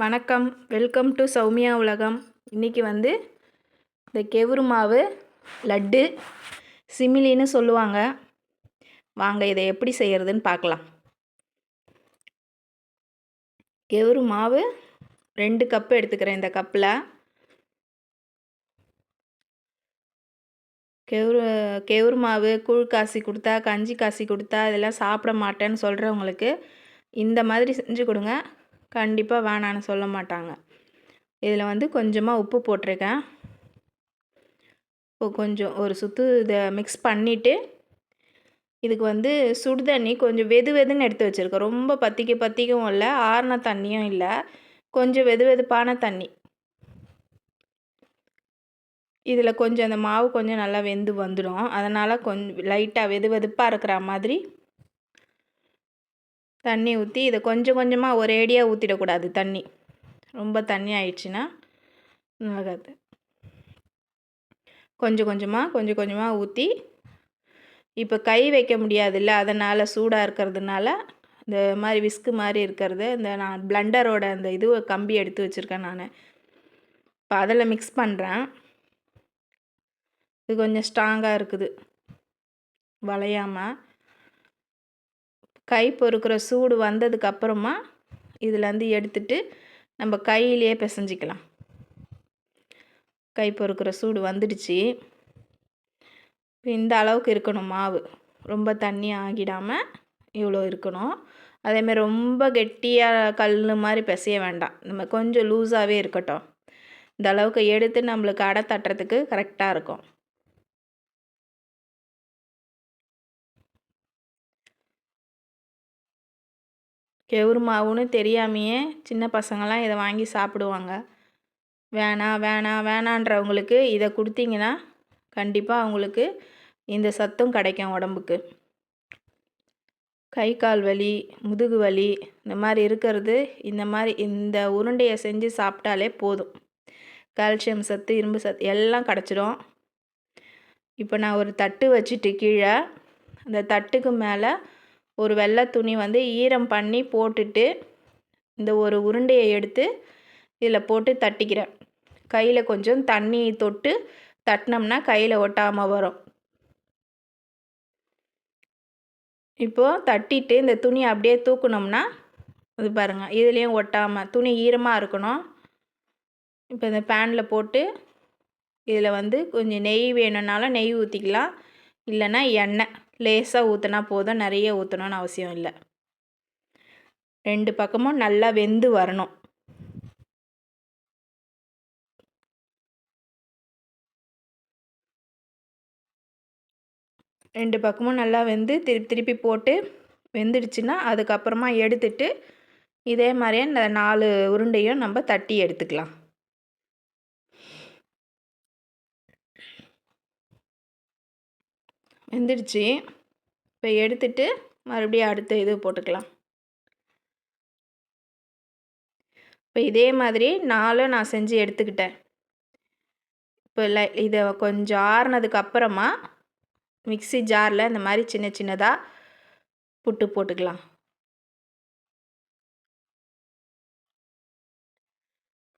வணக்கம். Welcome to Soumya உலகம். இன்றைக்கி வந்து இந்த கெவுரு மாவு லட்டு சிமிலின்னு சொல்லுவாங்க. வாங்க இதை எப்படி செய்கிறதுன்னு பார்க்கலாம். கெவுரு மாவு ரெண்டு கப்பு எடுத்துக்கிறேன் இந்த கப்பில். கெவுரு கெவுரு மாவு கூழ் காசி கொடுத்தா கஞ்சி காசி கொடுத்தா இதெல்லாம் சாப்பிட மாட்டேன்னு சொல்கிறவங்களுக்கு இந்த மாதிரி செஞ்சு கொடுங்க. கண்டிப்பாக வேணான்னு சொல்ல மாட்டாங்க. இதில் வந்து கொஞ்சமாக உப்பு போட்டிருக்கேன். இப்போ கொஞ்சம் ஒரு சுற்று இதை மிக்ஸ் பண்ணிவிட்டு இதுக்கு வந்து சுடு தண்ணி கொஞ்சம் வெது வெதுன்னு எடுத்து வச்சுருக்கேன். ரொம்ப பற்றிக்க பற்றிக்கவும் இல்லை ஆறின தண்ணியும் இல்லை கொஞ்சம் வெது வெதுப்பான தண்ணி. இதில் கொஞ்சம் அந்த மாவு கொஞ்சம் நல்லா வெந்து வந்துடும். அதனால் கொஞ்சம் லைட்டாக வெது வெதுப்பாக இருக்கிற மாதிரி தண்ணி ஊற்றி இதை கொஞ்சம் கொஞ்சமாக ஒரேடியாக ஊற்றிடக்கூடாது தண்ணி. ரொம்ப தண்ணி ஆயிடுச்சுன்னா ஆகாது. கொஞ்சம் கொஞ்சமாக கொஞ்சம் கொஞ்சமாக ஊற்றி இப்போ கை வைக்க முடியாதுல்ல அதனால் சூடாக இருக்கிறதுனால இந்த மாதிரி விஸ்கு மாதிரி இருக்கிறது இந்த நான் பிளண்டரோட அந்த இது கம்பி எடுத்து வச்சுருக்கேன் நான். இப்போ அதில் மிக்ஸ் பண்ணுறேன் இது கொஞ்சம் ஸ்ட்ராங்காக இருக்குது. வளையாமல் கை பொறுக்கிற சூடு வந்ததுக்கு அப்புறமா இதுலேருந்து எடுத்துட்டு நம்ம கையிலே பிசைஞ்சிக்கலாம். கை பொறுக்கிற சூடு வந்துடுச்சு. இந்த அளவுக்கு இருக்கணும் மாவு. ரொம்ப தண்ணி ஆகிடாமல் இவ்வளோ இருக்கணும். அதேமாதிரி ரொம்ப கெட்டியாக கல் மாதிரி பிசைய வேண்டாம். நம்ம கொஞ்சம் லூஸாகவே இருக்கட்டும். இந்த அளவுக்கு எடுத்து நம்மளுக்கு அடை தட்டுறதுக்கு கரெக்டாக இருக்கும். கெவுரு மாவுன்னு தெரியாமையே சின்ன பசங்களாம் இதை வாங்கி சாப்பிடுவாங்க. வேணாம் வேணாம் வேணான்றவங்களுக்கு இதை கொடுத்தீங்கன்னா கண்டிப்பாக அவங்களுக்கு இந்த சத்தும் கிடைக்கும் உடம்புக்கு. கை கால் வலி முதுகு வலி இந்த மாதிரி இருக்கிறது இந்த மாதிரி இந்த உருண்டையை செஞ்சு சாப்பிட்டாலே போதும். கால்சியம் சத்து இரும்பு சத்து எல்லாம் கிடச்சிடும் இப்போ நான் ஒரு தட்டு வச்சுட்டு கீழே அந்த தட்டுக்கு மேலே ஒரு வெள்ளை துணி வந்து ஈரம் பண்ணி போட்டுட்டு இந்த ஒரு உருண்டையை எடுத்து இதில் போட்டு தட்டிக்கிறேன். கையில் கொஞ்சம் தண்ணி தொட்டு தட்டினோம்னா கையில் ஒட்டாமல் வரும். இப்போது தட்டிட்டு இந்த துணி அப்படியே தூக்குனோம்னா இது பாருங்கள் இதுலேயும் ஒட்டாமல் துணி ஈரமாக இருக்கணும். இப்போ இந்த பேனில் போட்டு இதில் வந்து கொஞ்சம் நெய் வேணும்னாலும் நெய் ஊற்றிக்கலாம் இல்லைன்னா எண்ணெய். லேசாக ஊற்றினா போதும். நிறைய ஊற்றணும்னு அவசியம் இல்லை. ரெண்டு பக்கமும் நல்லா வெந்து வரணும். ரெண்டு பக்கமும் நல்லா வெந்து திருப்பி திருப்பி போட்டு வெந்துடுச்சுன்னா அதுக்கப்புறமா எடுத்துட்டு இதே மாதிரியே இந்த நாலு உருண்டையும் நம்ம தட்டி எடுத்துக்கலாம். வெந்துடுச்சு இப்போ எடுத்துட்டு மறுபடியும் அடுத்த இது போட்டுக்கலாம். இப்போ இதே மாதிரி நாலும் நான் செஞ்சு எடுத்துக்கிட்டேன். இப்போ இல்லை இதை கொஞ்சம் ஆறுனதுக்கு அப்புறமா மிக்சி ஜாரில் இந்த மாதிரி சின்ன சின்னதாக புட்டு போட்டுக்கலாம்.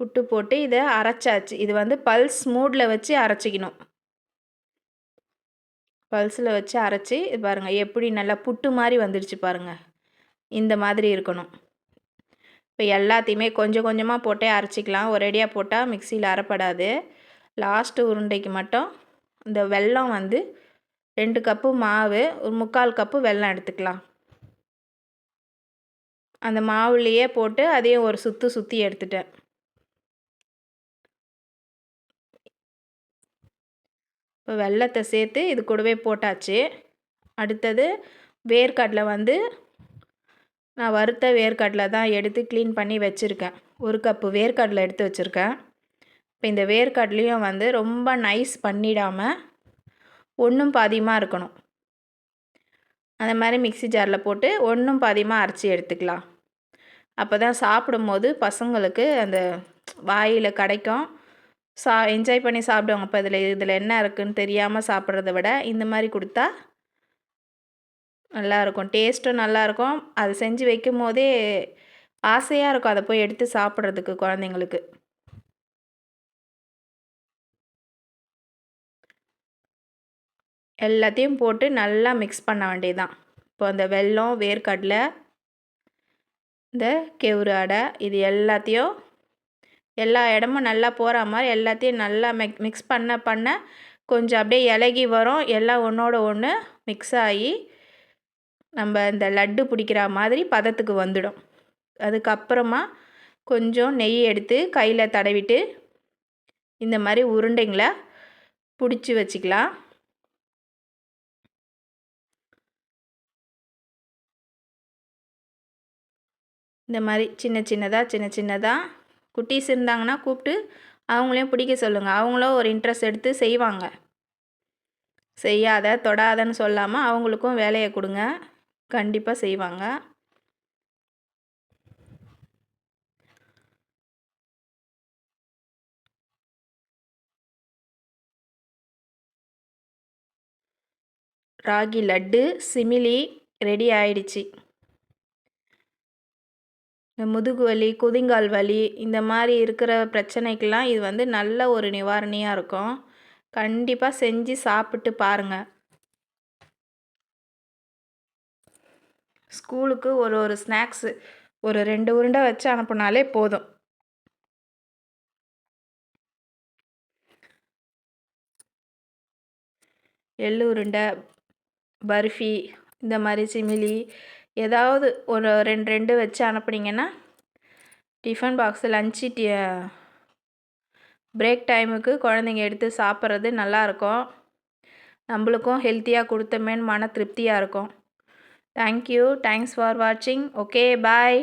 புட்டு போட்டு இதை அரைச்சாச்சு. இது வந்து பல்ஸ் மூடில் வச்சு அரைச்சிக்கணும். பல்ஸில் வச்சு அரைச்சி பாருங்கள் எப்படி நல்லா புட்டு மாதிரி வந்துடுச்சு பாருங்கள் இந்த மாதிரி இருக்கணும். இப்போ எல்லாத்தையுமே கொஞ்சம் கொஞ்சமாக போட்டே அரைச்சிக்கலாம். ஒரேடியாக போட்டால் மிக்சியில் அரைப்படாது. லாஸ்ட்டு உருண்டைக்கு மட்டும் இந்த வெல்லம் வந்து ரெண்டு கப்பு மாவு ஒரு முக்கால் கப்பு வெல்லம் எடுத்துக்கலாம். அந்த மாவுலேயே போட்டு அதையும் ஒரு சுற்று சுற்றி எடுத்துட்டேன். இப்போ வெள்ளத்தை சேர்த்து இது கூடவே போட்டாச்சு. அடுத்தது வேர்க்கடலை வந்து நான் வறுத்த வேர்க்கடலை தான் எடுத்து க்ளீன் பண்ணி வச்சுருக்கேன். ஒரு கப்பு வேர்க்கடலை எடுத்து வச்சுருக்கேன். இப்போ இந்த வேர்க்கடலையும் வந்து ரொம்ப நைஸ் பண்ணிடாமல் ஒன்றும் பாதியமாக இருக்கணும். அந்த மாதிரி மிக்சி ஜாரில் போட்டு ஒன்றும் பாதியமாக அரைச்சி எடுத்துக்கலாம். அப்போ தான் சாப்பிடும்போது பசங்களுக்கு அந்த வாயில் கிடைக்கும். சா என்ஜாய் பண்ணி சாப்பிடுவாங்க. இப்போ இதில் இதில் என்ன இருக்குதுன்னு தெரியாமல் சாப்பிட்றத விட இந்த மாதிரி கொடுத்தா நல்லாயிருக்கும். டேஸ்ட்டும் நல்லாயிருக்கும். அது செஞ்சு வைக்கும் போதே ஆசையாக இருக்கும். அதை போய் எடுத்து சாப்பிட்றதுக்கு குழந்தைங்களுக்கு. எல்லாத்தையும் போட்டு நல்லா மிக்ஸ் பண்ண வேண்டியதுதான். இப்போ அந்த வெல்லம் வேர்க்கடலை இந்த கெவுரு அடை இது எல்லாத்தையும் எல்லா இடமும் நல்லா போகிற மாதிரி எல்லாத்தையும் நல்லா மிக் மிக்ஸ் பண்ண பண்ண கொஞ்சம் அப்படியே இலகி வரும். எல்லாம் ஒன்றோட ஒன்று மிக்ஸ் ஆகி நம்ம இந்த லட்டு பிடிக்கிற மாதிரி பதத்துக்கு வந்துடும். அதுக்கப்புறமா கொஞ்சம் நெய் எடுத்து கையில் தடவிட்டு இந்த மாதிரி உருண்டைங்களை பிடிச்சி வச்சுக்கலாம். இந்த மாதிரி சின்ன சின்னதாக சின்ன சின்னதாக குட்டீஸ் இருந்தாங்கன்னா கூப்பிட்டு அவங்களையும் பிடிக்க சொல்லுங்கள் அவங்களும் ஒரு இன்ட்ரெஸ்ட் எடுத்து செய்வாங்க. செய்யாத தொடாதன்னு சொல்லாமல் அவங்களுக்கும் வேலையை கொடுங்க. கண்டிப்பாக செய்வாங்க. ராகி லட்டு சிமிலி ரெடி ஆயிடுச்சு. இந்த முதுகு வலி குதிங்கால் வலி இந்த மாதிரி இருக்கிற பிரச்சனைக்கெல்லாம் இது வந்து நல்ல ஒரு நிவாரணியாக இருக்கும். கண்டிப்பாக செஞ்சு சாப்பிட்டு பாருங்கள் ஸ்கூலுக்கு ஒரு ஒரு ஸ்நாக்ஸு ஒரு ரெண்டு உருண்டை வச்சு அனுப்புனாலே போதும். எள்ளு உருண்டை பர்ஃபி இந்த மாதிரி சிமிலி ஏதாவது ஒரு ரெண்டு ரெண்டு வச்சு அனுப்புனீங்கன்னா tiffin box lunch tea break டைமுக்கு குழந்தைங்க எடுத்து சாப்பிட்றது நல்லாயிருக்கும். நம்மளுக்கும் ஹெல்த்தியாக கொடுத்தமேன்னு மன திருப்தியாக இருக்கும். Thank you. தேங்க்ஸ் ஃபார் வாட்சிங். Okay bye.